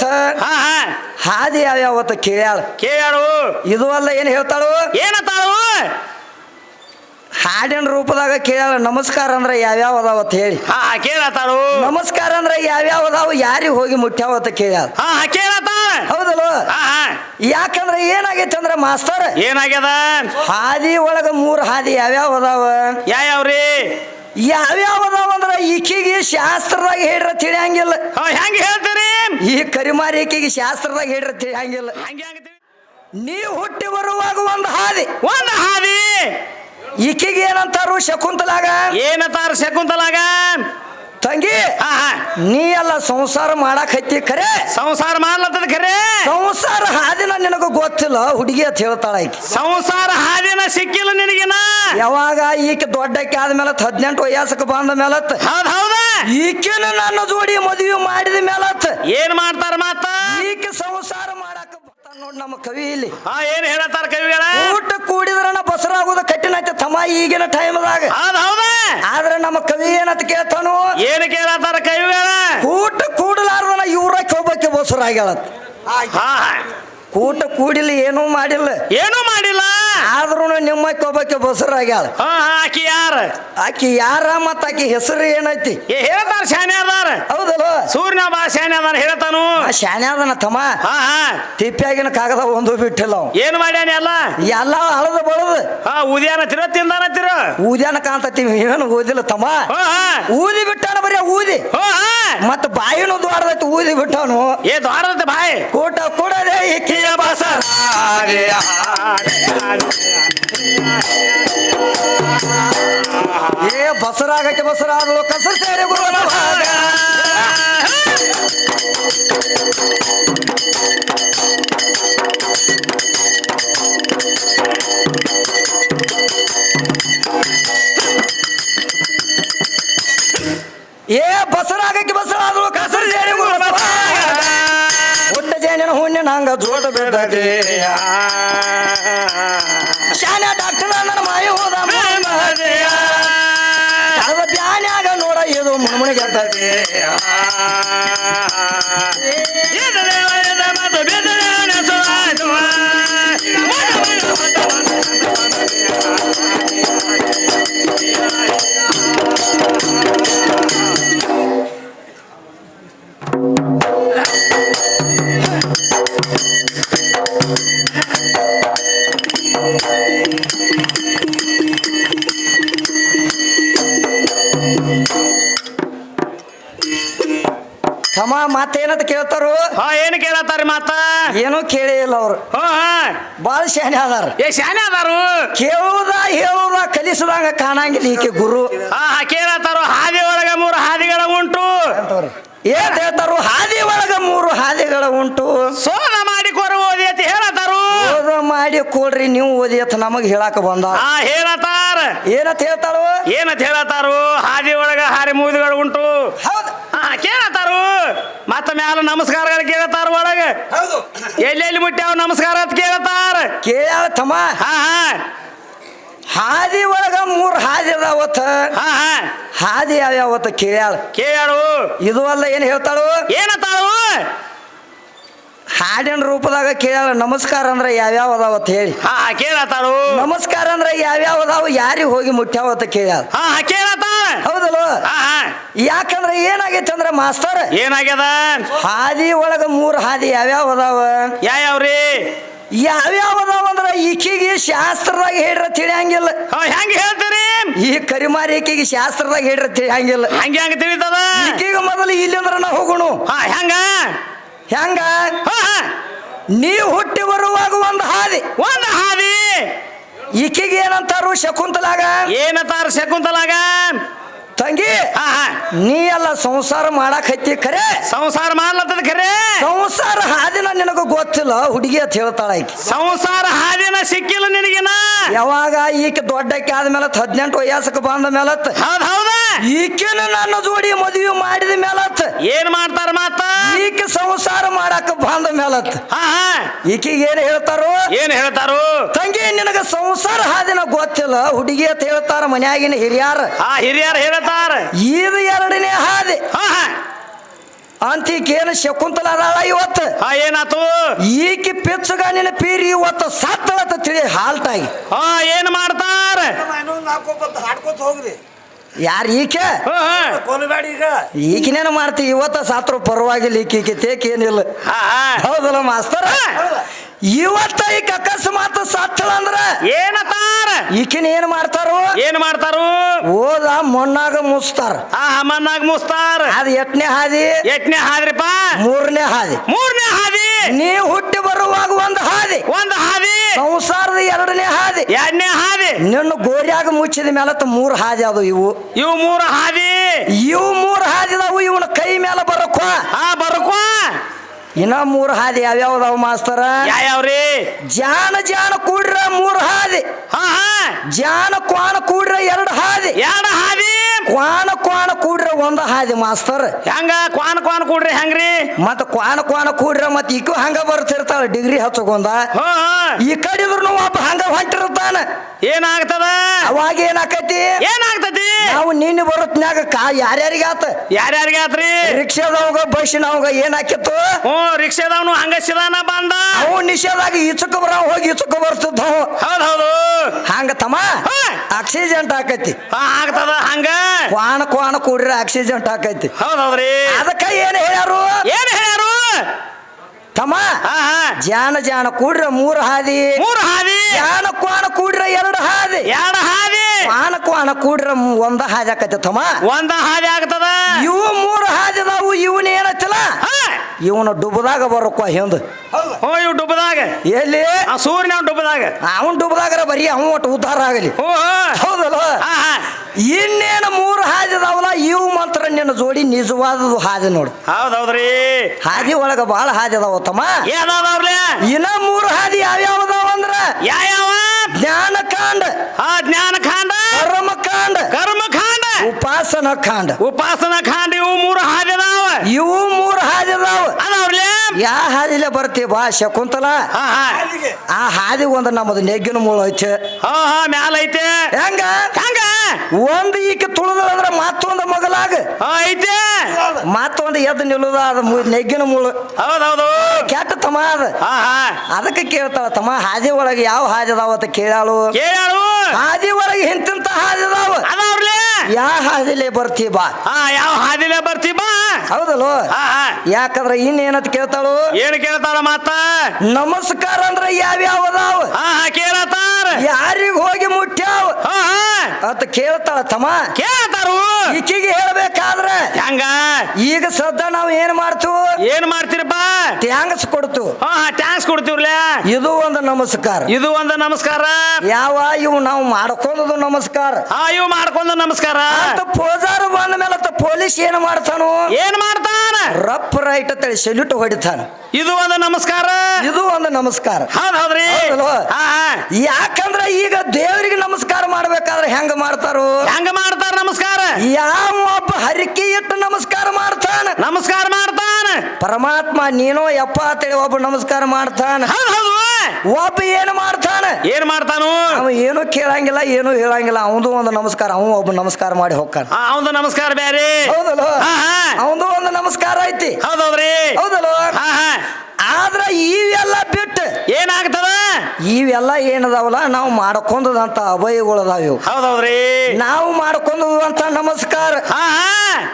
ಯಾವ್ಯಾವತ್ತ ಹಾದಿ ಹಾ. ಹಾದಿ ಯಾವ್ಯಾವತ್ತ ಕೇಳ್ಯಾಳ? ಕೇಳು ಇದು ಅಲ್ಲ ಏನ್ ಹೇಳ್ತಾಳು? ಏನತ್ತಾಳು ಹಾಡಿನ ರೂಪದಾಗ ಕೇಳ್ಯಾಳು ನಮಸ್ಕಾರ ಅಂದ್ರೆ ಯಾವ್ಯಾವ ಅದಾವತ್ ಹೇಳಿ. ಕೇಳತ್ತಾಳು. ನಮಸ್ಕಾರ ಅಂದ್ರೆ ಯಾವ್ಯಾವ ಅದಾವ ಯಾರಿಗೆ ಹೋಗಿ ಮುಟ್ಟ್ಯಾವತ್ತ ಕೇಳ್ಯಾಳ. ಕೇಳತ್ತಾಳ. ಹೌದಲ್ವ ಹಾ ಹಾ. ಯಾಕಂದ್ರೆ ಏನಾಗೈತೆ ಅಂದ್ರೆ ಮಾಸ್ತರ್? ಏನಾಗ್ಯದ? ಹಾದಿ ಒಳಗ ಮೂರ್ ಹಾದಿ ಯಾವ್ಯಾವ ಅದಾವ? ಯಾವ್ಯಾವ್ರಿ? ಯಾವ್ಯಾವ ಅದಾವ ಅಂದ್ರೆ ಈಕಿಗೆ ಶಾಸ್ತ್ರದಾಗ ಹೇಳ್ರ ತಿಳಿಯಂಗಿಲ್ಲ. ಹೆಂಗ ಹೆಂಗ್ ಹೇಳ್ತೀರಿ? ಈ ಕರಿಮಾರಿ ಈಕಿಗೆ ಶಾಸ್ತ್ರದಾಗ ಹೇಳ್ರ ತಿಳಿಯಂಗಿಲ್ಲ. ನೀ ಹುಟ್ಟಿ ಬರುವಾಗ ಒಂದು ಹಾದಿ. ಒಂದ್ ಹಾದಿ? ಈಕಿಗೆ ಏನಂತಾರು ಶಕುಂತಲಾಗ? ಏನಂತಾರು ಶಕುಂತಲಾಗ? ತಂಗಿ ನೀ ಎಲ್ಲ ಸಂಸಾರ ಮಾಡಕ್ ಹತ್ತಿ ಖರೆ ಸಂಸಾರ ಮಾಡ್ಲತ್ತದ ಖರೆ ಸಂಸಾರ ಹಾದಿನ ನಿನಗ ಗೊತ್ತಿಲ್ಲ ಹುಡುಗಿ ಅಂತ ಹೇಳ್ತಾಳ ಆಕಿ. ಸಂಸಾರ ಹಾದಿನ ಸಿಕ್ಕಿಲ್ಲ ನಿನಗಿನ? ಯಾವಾಗ ಈಕೆ ದೊಡ್ಡಕ್ಕೆ ಆದ್ಮೇಲೆ ಹದಿನೆಂಟು ವಯಸ್ಸಕ್ಕೆ ಬಂದ ಮೇಲತ್ ಹೌದ್ ಹೌದ? ಈಕೆನ ನನ್ನ ಜೋಡಿ ಮದುವೆ ಮಾಡಿದ ಮೇಲತ್ ಏನ್ ಮಾಡ್ತಾರ ಮಾತ? ಈಕೆ ಸಂಸಾರ ಮಾಡಕ್ ಬರ್ತಾನ ನೋಡ್ ನಮ್ಮ ಕವಿ ಇಲ್ಲಿ. ಹಾ ಏನ್ ಹೇಳತ್ತಾರ ಕವಿಗಳ? ಊಟ ಕೂಡಿದ್ರನ ಬಸರಾಗುದ ಕಠಿಣ ಐತೆ ತಮ್ಮ ಈಗಿನ ಟೈಮ್ದಾಗ ಹೌದ್ ಹೌದ? ಆದ್ರೆ ನಮ್ಮ ಕವಿ ಏನಂತ ಕೇಳ್ತಾನು? ಏನ್ ಕೇಳತ್ತಾರ ಕವಿಗಳ? ಕೂಟ ಕೂಡಲಾರ್ದನ ಇವ್ರ ಹೋಗ್ಬೇಕೆ ಬಸರಾಗ್ಯಾಳತ್ ಕೂಟ ಕೂಡಿಲ್ಲ ಏನೂ ಮಾಡಿಲ್ಲ. ಏನೂ ಮಾಡಿಲ್ಲ? ಆದ್ರೂ ನಿಮ್ಮಕ್ಕೆ ಕೋಬಕ್ಕೆ ಬಸರಾಗ್ಯಾಳ ಹಾ ಹಾ ಆಕಿ ಯಾರ? ಆಕಿ ಯಾರ ಮತ್ತ ಆಕಿ ಹೆಸರು ಏನೈತಿ? ಏ ಹೇಳ್ತಾರ ಶಾನೆ ಅದಾರ. ಹೌದಲ್ಲ? ಸೂರ್ಯ ಬಾ ಶಾನೆ ಅದಾನ ಹೇಳ್ತಾನು. ಶಾನೆ ಅದನ ತಮ್ಮ. ಹಾ ಹಾ. ತಿಪ್ಪಿಯಾಗಿನ ಕಾಗದ ಒಂದು ಬಿಟ್ಟಿಲ್ಲ ಅವ. ಏನ್ ಮಾಡ್ಯಾನ ಎಲ್ಲ? ಎಲ್ಲ ಹಳದ ಬಳದು. ಹಾ ಉದ್ಯಾನ ತಿರ ತಿಂದಾನ ತಿರ. ಉದ್ಯಾನ ಕಾಂತತಿ ಏನು ಓದಿಲ್ಲ ತಮ್ಮ. ಊದಿ ಬಿಟ್ಟಾನ ಬರೀ ಊದಿ. ಮತ್ತ ಬಾಯಿನೂ ದ್ವಾರದೈತಿ ಊದಿ ಬಿಟ್ಟಾನು ಏ ದ್ವಾರದ ಬಾಯಿ. ಕೂಟ ಕೂಡದೆ ಬಸರ ಏ ಬಸರಾಗಕ್ಕೆ ಬಸರ ಆದಳು ಕಸರ ಸೇರಿ ಗುರುವನ ಭಾಗ. ಏ ಬಸರಾಗಕ್ಕೆ ಬಸರ ಆದಳು ಕಸರ ಸೇರಿ ಗುರುವನ ಭಾಗ. ಹುಟ್ಟ ಜೇನಿನ ಹುಣ್ಣಿನ ಹಂಗ ಜೋಡ ಬಿದ್ದದೆ ಶಾನೆ ಡಾಕ್ಟರ್ ನನ್ನ ಮಾಯ ಹೋದ ಕಳದ ಬ್ಯಾನ್ಯಾಗ ನೋಡ ಇದು ಮುಣ್ಮುಣಿಗೆ ಕೇಳ್ತಾರು? ಹಾ ಏನು ಕೇಳತ್ತಾರ ಮಾತ? ಏನೂ ಕೇಳೇ ಇಲ್ಲ ಅವ್ರು. ಹೋ ಬಾಳ ಶಾನೆ ಅದಾರ. ಏ ಶಾನೆ ಅದಾರು? ಕೇಳುವುದ ಹೇಳುವುದ ಕಲಿಸದಂಗ ಕಾಣಂಗಿಲ್ಲ ಈಕೆ ಗುರು. ಹಾ ಕೇಳತ್ತಾರು? ಹಾದಿ ಒಳಗ ಮೂರು ಹಾದಿಗಳ ಉಂಟು. ಏನ್ ಹೇಳ್ತಾರು? ಹಾದಿ ಒಳಗ ಮೂರು ಹಾದಿಗಳ ಉಂಟು. ಸೋದ ಮಾಡಿ ಕೊರ ಓದಿ ಅಂತ ಹೇಳತ್ತಾರು? ಓದ ಮಾಡಿ ಕೊಡ್ರಿ ನೀವು ಓದಿ ಅಂತ ನಮಗ್ ಹೇಳಾಕ ಬಂದ. ಹಾ ಹೇಳತ್ತಾರ. ಏನಂತ ಹೇಳ್ತಾರು ಏನಂತ ಹೇಳತ್ತಾರು? ಹಾದಿ ಒಳಗ ಹಾರಿ ಮೂದಿಗಳು ಉಂಟು. ಹೌದು. ಮತ್ತ ಮ್ಯಾಲ ನಮಸ್ಕಾರಗಳು ಕೇಳತಾರ ಒಳಗ? ಹೌದು. ಎಲ್ಲೆಲ್ಲಿ ಮುಟ್ಟ್ಯಾವ ನಮಸ್ಕಾರ ಅಂತ ಕೇಳತಾರ? ಕೇಳ ತಮ್ಮ. ಹಾ ಹಾ. ಹಾದಿ ಒಳಗ ಮೂರು ಹಾದಿ ಅದಾವತ್ತ ಹಾ ಹಾ. ಹಾದಿ ಯಾವ್ಯಾವತ್ತ ಕೇಳ್ಯಾಳ? ಕೇಳು ಇದು ಅಲ್ಲ ಏನ್ ಹೇಳ್ತಾಳು? ಏನತ್ತಾಳು ಹಾಡಿನ ರೂಪದಾಗ ಕೇಳ್ಯಾಳ ನಮಸ್ಕಾರ ಅಂದ್ರೆ ಯಾವ್ಯಾವ ಅಂತ ಹೇಳಿ. ಹಾ ಕೇಳತ್ತಾಳು. ನಮಸ್ಕಾರ ಅಂದ್ರೆ ಯಾವ್ಯಾವ ಅದಾವ ಯಾರಿಗೆ ಹೋಗಿ ಮುಟ್ಟ್ಯಾವತ್ತ ಕೇಳ್ಯಾಳ. ಹಾ ಹಾ ಕೇಳತ್ತಾಳ ಹೌದಲ್ವ ಹಾ ಹಾ. ಯಾಕಂದ್ರೆ ಏನಾಗೈತೆ ಅಂದ್ರೆ ಮಾಸ್ತರ್? ಏನಾಗ್ಯದ? ಹಾದಿ ಒಳಗ ಮೂರು ಹಾದಿ ಯಾವ್ಯಾವ ಅದಾವ? ಯಾವ್ಯಾವ್ರಿ? ಯಾವ್ಯಾವ ಅದಾವ ಅಂದ್ರ ಈಕಿಗೆ ಶಾಸ್ತ್ರದಾಗ ಹೇಳ್ರ ತಿಳಿಯಂಗಿಲ್ಲ. ಹಾ ಹೆಂಗ್ ಹೇಳ್ತೀರಿ? ಈ ಕರಿಮಾರಿ ಈಕಿಗೆ ಶಾಸ್ತ್ರದಾಗ ಹೇಳ್ರ ತಿಳಿಯಂಗಿಲ್ಲ. ಹಂಗೆ ಹಂಗ ತಿಳಿತದ? ಈಕಿಗೆ ಮೊದಲು ಇಲ್ಲಿಂದ್ರ ನಾ ಹೋಗುಣು. ಹೆಂಗ? ಹೆಂಗ? ನೀ ಹುಟ್ಟಿ ಬರುವಾಗ ಒಂದು ಹಾದಿ. ಒಂದ್ ಹಾದಿ? ಈಕಿಗೆ ಏನಂತಾರು ಶಕುಂತಲಾಗ? ಏನಂತಾರು ಶಕುಂತಲಾಗ? ತಂಗಿ ನೀ ಎಲ್ಲ ಸಂಸಾರ ಮಾಡಕ್ ಹತ್ತಿ ಖರೆ? ಸಂಸಾರ ಮಾಡ್ಲತ್ತದ ಖರೆ? ಸಂಸಾರ ಹಾದಿನ ನಿನಗ ಗೊತ್ತಿಲ್ಲ ಹುಡುಗಿ ಅಂತ ಹೇಳ್ತಾಳ ಆಕಿ. ಸಂಸಾರ ಹಾದಿನ ಸಿಕ್ಕಿಲ್ಲ ನಿನಗಿನ? ಯಾವಾಗ ಈಕೆ ದೊಡ್ಡಕ್ಕೆ ಆದ್ಮೇಲೆ ಹದಿನೆಂಟು ವಯಸ್ಸಕ್ಕೆ ಬಂದ ಮೇಲತ್. ಹೌದ್ ಹೌದ? ಈಕೆನ ನನ್ನ ಜೋಡಿ ಮದುವೆ ಮಾಡಿದ ಮೇಲತ್. ಏನ್ ಮಾಡ್ತಾರ ಮಾತ? ಈಕೆ ಸಂಸಾರ ಮಾಡಕ್ ಬಂದ ಮೇಲತ್. ಈಕಿಗೆ ಏನ್ ಹೇಳ್ತಾರೋ? ಏನ್ ಹೇಳ್ತಾರು? ತಂಗಿ ನಿನಗ ಸಂಸಾರ ಹಾದಿನ ಗೊತ್ತಿಲ್ಲ ಹುಡುಗಿ ಅಂತ ಹೇಳ್ತಾರ ಮನ್ಯಾಗಿನ ಹಿರಿಯಾರ. ಹಾ ಹಿರಿಯರ್ ಹೇಳ್ತಾರ. ಇದು ಎರಡನೇ ಹಾದಿ. ಹಾ ಹಾ. ಅಂತ ಈಕೇನು ಶಕುಂತಲ ಅದಾಳ ಇವತ್ತು? ಹಾ ಏನಾತು? ಈಕಿ ಪೆಚ್ಚುಗಾನಿನ ನಿನ್ನ ಪೀರಿ ಇವತ್ತು ಸತ್ತಳತ್ತ ತಿಳಿ ಹಾಲ್ತಾಯಿ ಹಾ ಏನ್ ಮಾಡ್ತಾರ? ಯಾರ ಹಾಡ್ಕೋತ ಹೋಗ್ರಿ. ಯಾರು ಈಕೆ? ಕೊಲ್ಬೇಡಿ ಈಗ. ಈಗಿನೇನು ಮಾಡ್ತಿ? ಇವತ್ತ ಸಾತ್ರು ಪರವಾಗಿಲ್ಲ ಈಕಿ ಈಕೆ ತೇಕ್ ಏನಿಲ್ಲ. ಹಾ ಹಾ. ಹೌದಲ್ಲ ಮಾಸ್ತರ? ಇವತ್ತ ಈಕ ಅಕಸ್ಮಾತ್ ಸತ್ತಳ ಅಂದ್ರ ಏನತಾರ ಈಕಿನ ಏನ್ ಮಾಡ್ತಾರೋ? ಏನ್ ಮಾಡ್ತಾರು? ಓದ ಮಣ್ಣಾಗ ಮುಸ್ತಾರ. ಆ ಮಣ್ಣಾಗ ಮುಸ್ತಾರ. ಅದ್ ಎಟ್ನೇ ಹಾದಿ? ಎಟ್ನೇ ಹಾದ್ರಿಪ್ಪ ಮೂರನೇ ಹಾದಿ. ಮೂರನೇ ಹಾದಿ. ನೀ ಹುಟ್ಟಿ ಬರುವಾಗ ಒಂದು ಹಾದಿ. ಒಂದ್ ಹಾದಿ. ಸಂಸಾರದ ಎರಡನೇ ಹಾದಿ. ಎರಡನೇ ಹಾದಿ. ನಿನ್ನ ಗೋರಿಯಾಗ ಮುಚ್ಚಿದ ಮೇಲತ್ತ ಮೂರು ಹಾದಿ ಅದು ಇವು. ಇವು ಮೂರು ಹಾದಿ. ಇವು ಮೂರು ಹಾದಿದವು ಇವನ ಕೈ ಮೇಲೆ ಬರಕೋ ಆ ಬರ್ಕೋ ಇನ್ನ ಮೂರು ಹಾದಿ ಯಾವ್ಯಾವ್ದಾವ ಮಾಸ್ತರ? ಯಾವ್ರಿ ಜಾನ ಜಾನ ಕೂಡ್ರ ಮೂರು ಹಾದಿ. ಹಾ ಜಾನ ಕ್ವಾನ ಕೂಡ್ರ ಎರಡು ಹಾದಿ. ಎರಡು ಹಾದಿ? ಕ್ವಾನ ಕ್ವಾನ ಕೂಡ್ರ ಒಂದು ಹಾದಿ ಮಾಸ್ತರ್. ಹೆಂಗ? ಕ್ವಾನ ಕ್ವಾನ ಕೂಡ್ರಿ ಹೆಂಗ್ರಿ? ಮತ್ತ ಕ್ವಾನ ಕ್ವಾನ ಕೂಡ್ರ ಮತ್ ಈಕು ಹಂಗ ಬರ್ತಿರ್ತಾಳ ಡಿಗ್ರಿ ಹಚ್ಚಕೊಂದ ಹಾ. ಈ ಕಡಿದ್ರು ಒಬ್ಬ ಹಂಗ ಹೊಂಟಿರ್ತಾನ ಏನಾಗ್ತದ? ಅವಾಗ ಏನಾಕತಿ? ಏನಾಗ್ತತಿ? ನಾವು ನಿನ್ನೆ ಬರುತ್ನ್ಯಾಗ ಕಾ ಯಾರ್ಯಾರಿಗೆ ಆತ? ಯಾರ್ಯಾರಿಗೆ ಆತ್ರಿ? ರಿಕ್ಷಾದವಾಗ ಬಸ್ಸಿನವಾಗ ಏನಾಕಿತ್ತು? ಹ್ಞೂ ರಿಕ್ಷಾದವನು ಹಂಗ ಸಿದಾನ ಬಂದ. ಅವು ನಿಷೇಧಾಗ ಈಚಕ ಬರ ಹೋಗಿ ಈಚಕ ಬರ್ತಿದ್ದ ಹೌದು ಹೌದು. ಹಂಗ ತಮ್ಮ. ಆಕ್ಸಿಡೆಂಟ್ ಆಕೈತಿ. ಆಗ್ತದ ಹಂಗ? ಕ್ವಾಣ ಕ್ವಾಣ ಕೂಡ್ರೆ ಆಕ್ಸಿಡೆಂಟ್ ಆಕೈತಿ. ಹೌದೌದ್ರಿ ಅದಕ್ಕ ಏನ್ ಹೇಳ್ಯಾರು? ಏನ್ ಹೇಳ್ಯಾರು? ತಮ್ಮ ಹಾ ಹಾ. ಜಾನ ಜಾನ ಕೂಡ್ರ ಮೂರು ಹಾದಿ. ಮೂರ್ ಹಾದಿ. ಜಾನ ಕ್ವಾಣ ಕೂಡ್ರ ಎರಡು ಹಾದಿ. ಎರಡ್ ಹಾದಿ ಹಣ ಕೂಡ್ರ ಒಂದ ಹಾದಿ ಆಕೈತಿ ತಮ್ಮ ಒಂದ ಹಾದಿ ಆಗ್ತದ? ಇವು ಮೂರು ಹಾದಿದಾವು ಇವನ್ ಏನತ್ತಲ್ಲ ಇವನ ಡುಬದಾಗ ಬರಕ್ವ ಹಿಂದ. ಹೋ ಇವ್ ಡುಬ್ಬದಾಗ ಎಲ್ಲಿ? ಆ ಸೂರ್ಯನ ಡುಬ್ಬದಾಗ ಅವನ್ ಡುಬ್ಬದಾಗರ ಬರೀ ಅವ್ ಒಟ್ಟು ಉದ್ಧಾರ ಆಗಲಿ. ಹೌದಲ್ಲ? ಇನ್ನೇನು ಮೂರು ಹಾದಿದಾವಲ್ಲ ಇವು ಮಾತ್ರ ನಿನ್ನ ಜೋಡಿ ನಿಜವಾದದು ಹಾಜ ನೋಡು. ಹೌದೌದ್ರಿ. ಹಾದಿ ಒಳಗ ಬಹಳ ಹಾದಿ ಅದಾವ ತಮ್ಮ ಇನ್ನ ಮೂರು ಹಾದಿ ಯಾವ್ಯಾವದಾವ ಅಂದ್ರ? ಯಾವ ಜ್ಞಾನ ಆ ಜ್ಞಾನಕಾಂಡ? ಕರ್ಮಕಾಂಡ. ಕರ್ಮಕಾಂಡ? ಉಪಾಸನ ಕಾಂಡ ಉಪಾಸನ ಕಾಂಡ ಇವು ಮೂರು ಹಾದಿ ಅದಾವ ಇವು ಮೂರು ಹಾದಿ ಅದಾವ ಯಾ ಹಾದಿಲೆ ಬರ್ತಿ ಬಾ ಶಕುಂತಲ ಆ ಹಾದಿ ಒಂದು ನಮ್ಮದು ನೆಗ್ಗಿನ ಮೂಳ ಐತೆ. ಹಾ ಹಾ ಮ್ಯಾಲ ಐತೆ. ಹೆಂಗ? ಹಂಗ? ಒಂದು ಈಕೆ ತುಳಿದ್ರ ಮತ್ತೊಂದು ಮಗಲಾಗ. ಐತೆ. ಮತ್ತೊಂದು ಎದ್ದು ನಿಲ್ಲುದ ಅದು ನೆಗ್ಗಿನ ಮುಳು. ಹೌದೌದು. ಹೌದು ಕೆಟ್ಟ ತಮ ಅದ ಅದಕ್ಕೆ ಕೇಳ್ತಾಳ ತಮ್ಮ ಹಾದಿ ಒಳಗೆ ಯಾವ ಹಾದಿ ಅದಾವ ಅಂತ ಕೇಳಾಳು ಕೇಳಾಳು ಹಾದಿ ಒಳಗೆ ಇಂತಿಂತ ಹಾದಿ ಅದಾವ. ಯಾವ ಹಾದಿಲೆ ಬರ್ತಿ ಬಾ. ಯಾವ ಹಾದಿಲೆ ಬರ್ತಿ ಬಾ. ಹೌದಲ್ಲ? ಯಾಕಂದ್ರ ಇನ್ನೇನಂತ ಕೇಳ್ತಾಳು? ಏನ್ ಕೇಳ್ತಾಳ ಮಾತ? ನಮಸ್ಕಾರ ಅಂದ್ರ ಯಾವ್ಯಾವ ಅದಾವ? ಕೇಳತಾರ ಯಾರಿಗ ಹೋಗಿ ಮುಟ್ಟ್ಯಾವ ಅಂತ ಕೇಳ್ತಾಳ ತಮ್ಮ. ಕೇಳ್ತಾರು. ಈಕಿಗೆ ಹೇಳ್ಬೇಕಾದ್ರ ಹೆಂಗ? ಈಗ ಸದ್ದ ನಾವ್ ಏನ್ ಮಾಡ್ತು? ಏನ್ ಮಾಡ್ತೀರಪ್ಪ? ಟ್ಯಾಂಕ್ಸ್ ಕೊಡ್ತು. ಹಾ ಟ್ಯಾಂಕ್ಸ್ ಕೊಡ್ತೀವ್ರಲ್ಲ. ಇದು ಒಂದು ನಮಸ್ಕಾರ. ಇದು ಒಂದು ನಮಸ್ಕಾರ. ಯಾವ ಇವು ನಾವು ಮಾಡ್ಕೊಂಡು ನಮಸ್ಕಾರ. ಆ ಇವು ಮಾಡ್ಕೊಂಡು ನಮಸ್ಕಾರ. ಅಂತ ಪೂಜಾರ ಬಂದ ಮೇಲೆ ಪೊಲೀಸ್ ಏನ್ ಮಾಡ್ತಾನು? ಏನ್ ಮಾಡ್ತಾನ? ರಪ್ ರೈಟ್ ಅಂತೇಳಿ ಸೆಲ್ಯೂಟ್ ಹೊಡಿತಾನ. ಇದು ಒಂದು ನಮಸ್ಕಾರ. ಇದು ಒಂದು ನಮಸ್ಕಾರ. ಹೌದ್ ಹೌದ್ರಿ. ಯಾಕಂದ್ರ ಈಗ ದೇವರಿಗೆ ನಮಸ್ಕಾರ ಮಾಡ್ಬೇಕಾದ್ರೆ ಹೆಂಗ ಮಾಡ್ತಾರೋ? ಹೆಂಗ ಮಾಡ್ತಾರ? ನಮಸ್ಕಾರ. ಯಾವ ಒಬ್ಬ ಹರಿಕೆ ಇಟ್ಟು ನಮಸ್ಕಾರ ಮಾಡ್ತಾನ. ನಮಸ್ಕಾರ ಮಾಡ್ತಾನ. ಪರಮಾತ್ಮ ನೀನೋ ಯಪ್ಪ ಅಂತೇಳಿ ಒಬ್ಬ ನಮಸ್ಕಾರ ಮಾಡ್ತಾನ. ಒಬ್ಬ ಏನು ಮಾಡ್ತಾನ? ಏನ್ ಮಾಡ್ತಾನು? ಅವ ಏನು ಕೇಳಂಗಿಲ್ಲ ಏನು ಹೇಳಂಗಿಲ್ಲ. ಅವನು ಒಂದು ನಮಸ್ಕಾರ ಅವನು ಒಬ್ಬ ನಮಸ್ಕಾರ ಮಾಡಿ ಹೋಗ್ತಾನ. ಆ ಅವಂದು ನಮಸ್ಕಾರ ಬ್ಯಾರೆ. ಓದಲು ಆಹಾ. ಹಾ ಅವನು ಒಂದು ನಮಸ್ಕಾರ ಐತಿ. ಹೌದ್ ಹೌದಲ್ಲ? ಆದ್ರ ಇವೆಲ್ಲ ಬಿಟ್ಟು ಏನಾಗ್ತದ? ಇವೆಲ್ಲ ಏನದಾವಲ್ಲ ನಾವು ಮಾಡ್ಕೊಂಡದಂತ ಅಭಯಗಳದಾವ. ಇವು ಹೌದೌದ್ರಿ. ನಾವು ಮಾಡ್ಕೊಂಡದಂತ ನಮಸ್ಕಾರ.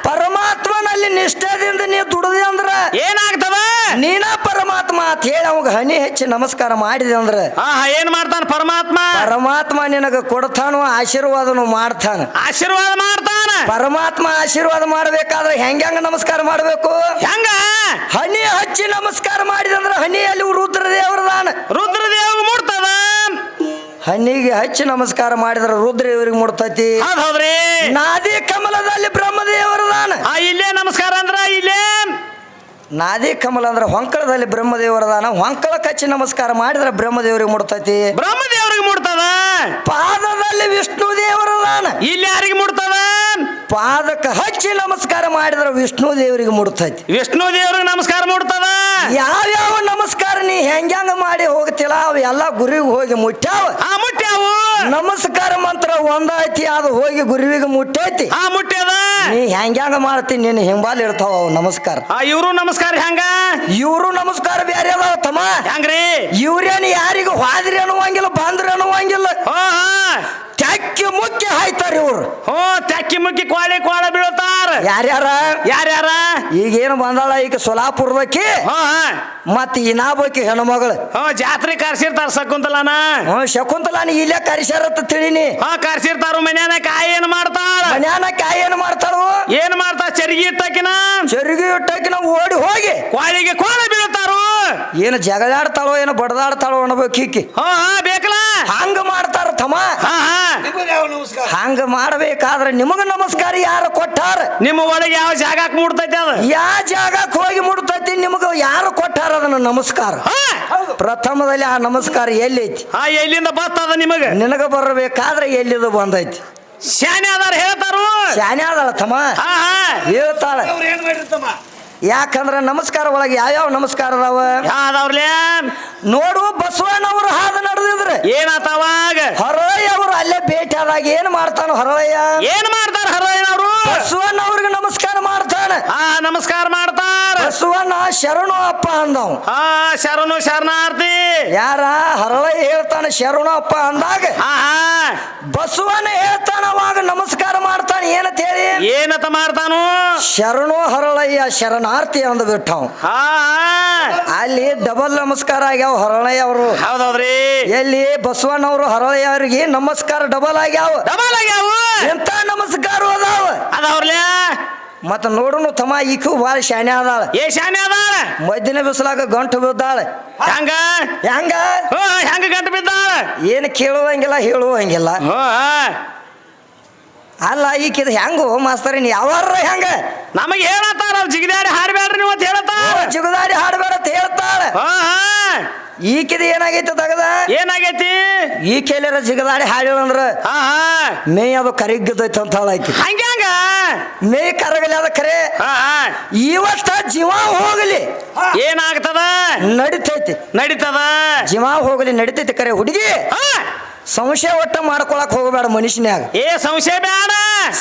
ಪರಮಾತ್ಮನಲ್ಲಿ ನಿಷ್ಠೆದಿಂದ ನೀ ದುಡದಿ ಅಂದ್ರ ಏನಾಗ್ತದ? ನೀನ ಪರಮಾತ್ಮ ಅಂತ ಹೇಳಿ ಅವಾಗ ಹನಿ ಹೆಚ್ಚಿ ನಮಸ್ಕಾರ ಮಾಡಿದೆ ಅಂದ್ರೆ ಆಹಾ ಏನ್ ಮಾಡ್ತಾನ ಪರಮಾತ್ಮ? ಪರಮಾತ್ಮ ನಿನಗ ಕೊಡ್ತಾನು ಆಶೀರ್ವಾದನು ಮಾಡ್ತಾನ. ಆಶೀರ್ವಾದ ಮಾಡ್ತಾನ? ಪರಮಾತ್ಮ ಆಶೀರ್ವಾದ ಮಾಡ್ಬೇಕಾದ್ರೆ ಹೆಂಗ ನಮಸ್ಕಾರ ಮಾಡಬೇಕು? ಹೆಂಗ? ಹನಿ ಹಚ್ಚಿ ನಮಸ್ಕಾರ ಮಾಡಿದೆ ಹನಿ ಹನಿಯಲ್ಲಿ ರುದ್ರ ರುದ್ರದೇವ ಮುಡ್ತದ? ಹನಿಗೆ ಹಚ್ಚಿ ನಮಸ್ಕಾರ ಮಾಡಿದ್ರ ರುದ್ರ ಇವ್ರಿಗೆ ಮುಡ್ತೈತಿ. ಹೌದ್ ಹೌದ್ರಿ. ನಾದಿ ಕಮಲದಲ್ಲಿ ಬ್ರಹ್ಮದೇವರದಾನ. ಆ ಇಲ್ಲೇ ನಮಸ್ಕಾರ ಅಂದ್ರ ನಾದಿ ಕಮಲ ಅಂದ್ರೆ ಹೊಂಕಳದಲ್ಲಿ ಬ್ರಹ್ಮದೇವರದಾನ ಹೊಂಕಳ ಕಚ್ಚಿ ನಮಸ್ಕಾರ ಮಾಡಿದ್ರೆ ಬ್ರಹ್ಮದೇವರಿಗೆ ಮುಡ್ತೈತಿ. ಬ್ರಹ್ಮದೇವರಿಗೆ ಮುಡ್ತದ? ಪಾದದಲ್ಲಿ ವಿಷ್ಣು ದೇವರದಾನ ಇಲ್ಲಿ ಯಾರಿಗೆ ಮುಡ್ತದ? ಪಾದಕ್ಕೆ ಹಚ್ಚಿ ನಮಸ್ಕಾರ ಮಾಡಿದ್ರೆ ವಿಷ್ಣು ದೇವರಿಗೆ ಮುಡ್ತೈತಿ. ವಿಷ್ಣು ದೇವರಿಗೆ ನಮಸ್ಕಾರ ಮುಡ್ತದ? ಯಾವ್ಯಾವ ನಮಸ್ಕಾರ ನೀ ಹೆಂಗ್ಯಾಂಗ ಮಾಡಿ ಹೋಗ್ತಿಲ್ಲ ಅವು ಎಲ್ಲ ಗುರಿಗೆ ಹೋಗಿ ಮುಟ್ಟ್ಯಾವ ಆ ಮುಟ್ಯಾವು? ನಮಸ್ಕಾರ ಮಂತ್ರ ಒಂದಾಯ್ತಿ ಅದು ಹೋಗಿ ಗುರುವಿಗೆ ಮುಟ್ಟೈತಿ. ಆ ಮುಟ್ಟ್ಯದ ನೀ ಹೆಂಗ್ಯಾಂಗ ಮಾಡ್ತೀನಿ ನಿನ್ನ ಹಿಂಬಾಲ್ ಇರ್ತಾವ ಅವು ನಮಸ್ಕಾರ. ಆ ಇವ್ರು ನಮಸ್ಕಾರ ಹೆಂಗ? ಇವರು ನಮಸ್ಕಾರ ಬೇರೆ ಅದಾವ ತಮ್ಮ. ಹೆಂಗ್ರಿ? ಇವ್ರೇನು ಯಾರಿಗೂ ಹಾದ್ರಿ ಅನ್ನುವಂಗಿಲ್ಲ ಬಂದ್ರಿ ಅನ್ನುವಂಗಿಲ್ಲ. ಹಾ ಹಾ ತೆಕ್ಕಿ ಮುಕ್ಕಿ ಹಾಯ್ತಾರ ಇವ್ರು? ಹೋ ತ್ಯಾಕಿ ಮುಕ್ಕಿ ಕ್ವಾಳೆ ಕ್ವಾಳ ಬೀಳ್ತಾರ. ಯಾರ್ಯಾರ? ಯಾರ್ಯಾರ? ಈಗೇನು ಬಂದಾಳ ಈಗ ಸೊಲಾಪುರದಕ್ಕೆ? ಹೋ ಮತ್ ಇನಾಬಕಿ ಹೆಣ್ಮಗಳು. ಹಾ ಜಾತ್ರೆ ಕರ್ಸಿರ್ತಾರ ಶಕುಂತಲಾನ. ಹ್ಞೂ ಶಕುಂತಲಾನ ಇಲ್ಲೇ ಕರಿಸ್ಯಾರತ್ತ ತಿಳಿನಿ. ಹಾ ಕರ್ಸಿರ್ತಾರ ಮನ್ಯಾನ ಕಾಯಿ ಏನ್ ಮಾಡ್ತಾಳ? ಮನ್ಯಾನ ಕಾಯಿ ಏನ್ ಮಾಡ್ತಾಳು? ಏನ್ ಮಾಡ್ತಾರ ಚರಿಗಿ ಇಟ್ಟಕಿನ? ಚರಿಗಿ ಇಟ್ಟಕಿನ ಓಡಿ ಹೋಗಿ. ಕ್ವಾಳಿಗೆ ಕೋಳ ಬೀಳ್ತಾರು. ಏನು ಜಗಳಾಡ್ತಾಳೋ ಏನು ಬಡದಾಡ್ತಾಳೋ ಅನ್ಬೇಕು ಈಕಿ. ಹಾ ಹಾ ಬೇಕಲ್ಲ? ಹಂಗ ತಮ್ಮ ಹಾ ಹಾ. ನಿಮಗೆ ಯಾವ ನಮಸ್ಕಾರ? ಹಂಗ ಮಾಡ್ಬೇಕಾದ್ರೆ ನಿಮಗ ನಮಸ್ಕಾರ ಯಾರು ಕೊಟ್ಟಾರ? ನಿಮ್ಮ ಒಳಗೆ ಯಾವ ಜಾಗಕ್ಕೆ ಮೂಡ್ತೈತಿ ಅದ? ಯಾ ಜಾಗಕ್ಕೆ ಹೋಗಿ ಮುಡ್ತೈತಿ ನಿಮಗ ಯಾರು ಕೊಟ್ಟಾರ ಅದನ್ನ ನಮಸ್ಕಾರ? ಪ್ರಥಮದಲ್ಲಿ ಆ ನಮಸ್ಕಾರ ಎಲ್ಲಿ ಐತಿ? ಆ ಎಲ್ಲಿಂದ ಬರ್ತದ ನಿಮಗ? ನಿನಗ ಬರಬೇಕಾದ್ರೆ ಎಲ್ಲಿದು ಬಂದೈತಿ? ಶಾನೆ ಅದಾರ ಹೇಳ್ತಾರು. ಶಾನೆ ಆದಳ ತಮ್ಮ. ಹಾ ಹಾ. ಹೇಳ್ತಾಳ. ಯಾಕಂದ್ರ ನಮಸ್ಕಾರ ಒಳಗೆ ಯಾವ್ಯಾವ ನಮಸ್ಕಾರ ಅದಾವ? ನೋಡು ಬಸವಣ್ಣವರು ಹಾದ ನಡೆದಿದ್ರೆ ಏನಾತವಾಗ ಹೊರಳಯ್ಯ ಅವರು ಅಲ್ಲೇ ಭೇಟಿ ಆದಾಗ ಏನ್ ಮಾಡ್ತಾನ ಹೊರಳಯ್ಯ. ಏನ್ ಮಾಡ್ತಾರ ಹರಯ್ಯನವ್ರು ಬಸವಣ್ಣ ಅವ್ರಿಗೆ ನಮಸ್ಕಾರ ಮಾಡ್ತಾನ. ಆ ನಮಸ್ಕಾರ ಶರಣು ಅಪ್ಪ ಅಂದವ್. ಹಾ ಶರಣು ಶರಣಾರ್ಥಿ. ಯಾರ? ಹರಳೈ ಹೇಳ್ತಾನೆ ಶರಣು ಅಪ್ಪ ಅಂದಾಗ ಬಸವನ ಹೇಳ್ತಾನವಾಗ ಬಸವಣ್ಣ ಹೇಳ್ತಾನ ಅವಾಗ ನಮಸ್ಕಾರ ಮಾಡ್ತಾನ ಏನಂತ ಹೇಳಿ? ಏನತ ಮಾಡ್ತಾನು? ಶರಣು ಹರಳಯ್ಯ ಶರಣಾರ್ಥಿ ಅಂದ ಬಿಟ್ಟ ಹಾ. ಅಲ್ಲಿ ಡಬಲ್ ನಮಸ್ಕಾರ ಆಗ್ಯಾವ ಹರಳಯ್ಯ ಅವರು. ಹೌದೌದ್ರಿ. ಎಲ್ಲಿ ಬಸವಣ್ಣವರು ಹರಳಯ್ಯ ಅವ್ರಿಗೆ ನಮಸ್ಕಾರ ಡಬಲ್ ಆಗ್ಯಾವ. ಡಬಲ್ ಆಗ್ಯಾವ. ಎಂತ ನಮಸ್ಕಾರ ಅದಾವ? ಅದಾವ್ರಲೇ ಮತ್ತ ನೋಡುನು ತಮ್ಮ ಈಕು ಭಾಳ ಶಾನೆ ಅದಾಳ. ಏ ಶಾನೆ ಅದಾಳ? ಮದ್ದಿನ ಬಿಸಿಲಾಗ ಗಂಟು ಬಿದ್ದಾಳ. ಹೆಂಗ? ಹೆಂಗ? ಹೆಂಗ ಗಂಟು ಬಿದ್ದಾಳ? ಏನು ಕೇಳುವಂಗಿಲ್ಲ ಹೇಳುವಂಗಿಲ್ಲ. ಅಲ್ಲ ಅಲ್ಲ ಇದು ಹೆಂಗು ಮಾಸ್ತರಿ ನೀ ಯಾವಾರ ಹೆಂಗ? ನಮಗೆ ಹೇಳತ್ತಾರ ಜಿಗದಾಡಿ ಹಾಡ್ಬೇಡ್ರಿ ನೀವು ಅಂತ ಹೇಳ್ತಾರ ಜಿಗದಾಡಿ ಹಾಡ್ಬೇಡ ಅಂತ ಹೇಳ್ತಾಳ. ಈಕಿದ ಏನಾಗೈತಿ ತಗದ? ಏನಾಗೈತಿ? ಈ ಕೇಳಿರ ಜಿಗದಾಡಿ ಹಾಡಿಲ್ಲ ಹಾ ಮೇ ಅದು ಕರಿಗಿದ್ದೈತೆ ಅಂತ ಹೇಳಿ ಹಂಗ? ಮೇ ಕರಗಲಿ ಅದ ಕರೆ. ಹಾ ಹಾ. ಇವತ್ತ ಜೀವ ಹೋಗಲಿ. ಏನಾಗ್ತದ? ನಡಿತೈತಿ. ನಡೀತದ? ಜೀವ ಹೋಗಲಿ ನಡಿತೈತಿ ಕರೆ ಹುಡುಗಿ. ಸಂಶಯ ಒಟ್ಟ ಮಾಡ್ಕೊಳಕ್ ಹೋಗಬೇಡ ಮನುಷ್ಯನ್ಯಾಗ. ಏ ಸಂಶಯ ಬೇಡ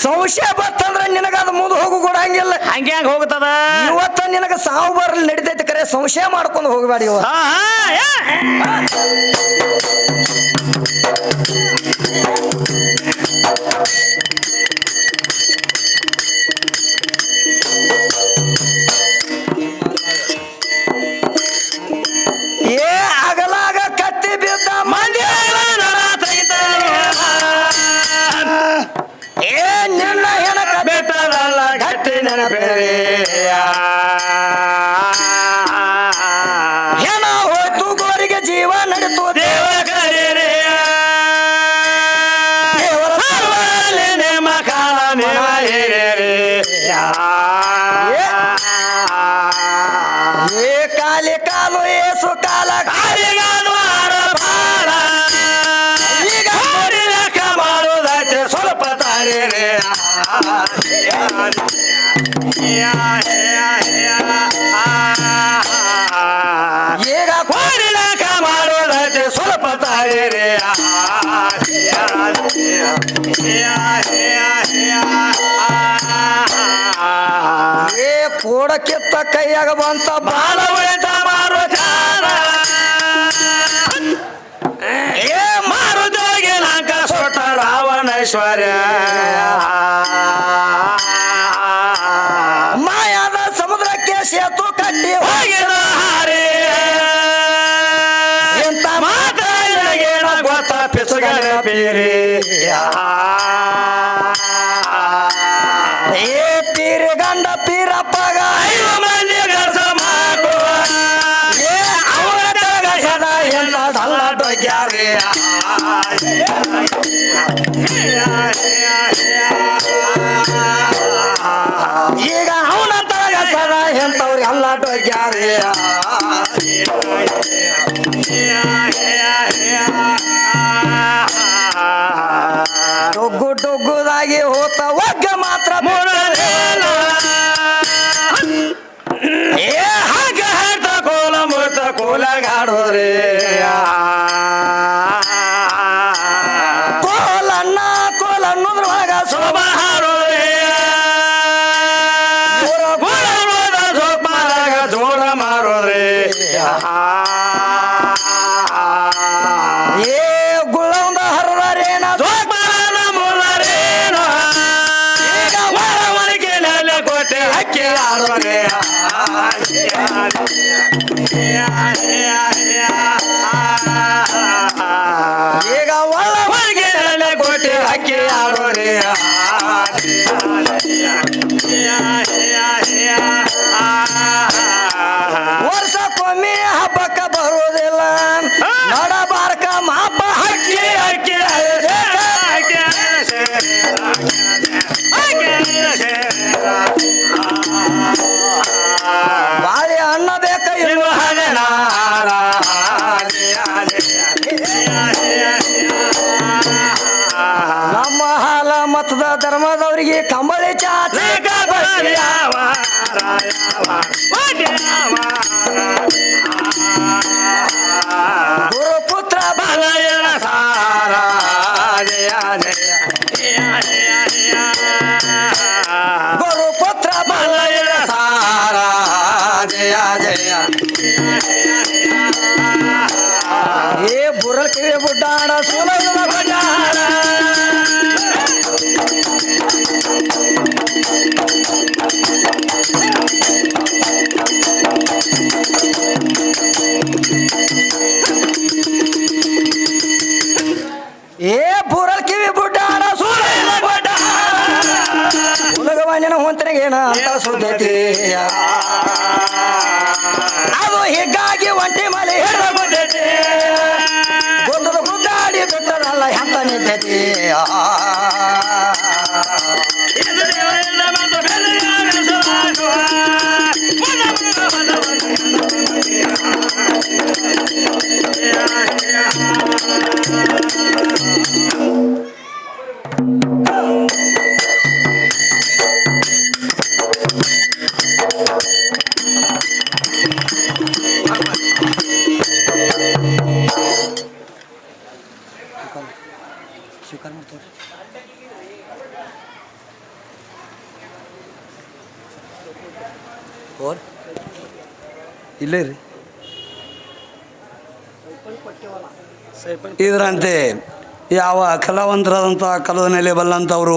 ಸಂಶಯ ಬತ್ತಂದ್ರ ನಿನಗ ಅದು ಮುಂದೆ ಹೋಗು ಕೊಡಂಗಿಲ್ಲ ಹಂಗೆ ಹಂಗ ಹೋಗ್ತದ? ಇವತ್ತ ನಿನಗ ಸಾವು ಬರಲಿ ನಡಿತೈತಿ ಕರೆ. ಸಂಶಯ ಮಾಡ್ಕೊಂಡು ಹೋಗಬೇಡ ಇವ. ಹಾ ಹಾ. ಕಾಲಿ ಕಾಲು ಏಸು ಕಾಲ ಕಾಲಿಗಾಲು ಬಾಳ. ಈಗ ಲೆಕ್ಕ ಮಾಡೋದಕ್ಕೆ ಸ್ವಲ್ಪ ತಾರಿರಿ. ಈಗ ಕೋರಿ ಲೆಕ್ಕ ಕೈಯಾಗ ಬಂತ ಬಾಳ ಬಾಳ ರಾವಣೇಶ್ವರ್ಯ ಮಾಯಾದ ಸಮುದ್ರಕ್ಕೆ ಸೇತು ಕಟ್ಟಿ ಹೋಗಿದ ಹಾರಿ. ಎಂತ ಮಾತ ನಿನಗೇನ ಗೊತ್ತ ಪಿಸುಗರ ಪೀರಿ ಏ ಪೀರಿ ಗಂಡ ಪೀರಪ್ಪಗ. ಐದು ಡೊಗ್ಗು ಡೊಗ್ಗುದಾಗಿ ಹೋತ ಒಗ್ಗ ಮಾತ್ರ ಏ ಹಾಗ ಹಾಟ ಕೋಲ ಮುಳ್ತ ಕೋಲಾಗಾಡೋದ್ರೇ ಕೋಲಣ್ಣ ಕೋಲ ಅನ್ನೋದ್ರೊಳಗ ಶೋಭಾ I Bye. ಹನುಮಂತನಿಗೇನ ಅಂತ ಸುದ್ದೈತಿ ಅದು ಹೀಗಾಗಿ ಒಂಟಿ ಮಲೆ ಹಿಡಿದ ಬಂದೈತಿ ಗುದ್ದದ ಗುದ್ದಾಡಿ ದುಡ್ಡದಲ್ಲ ಎಂತ ನಿಂತೈತಿ ಇಲ್ಲೇ ರೀ ಇದರಂತೆ ಯಾವ ಕಲಾವಂತರಾದಂಥ ಕಲದ ನೆಲೆ ಬಲ್ಲಂಥವರು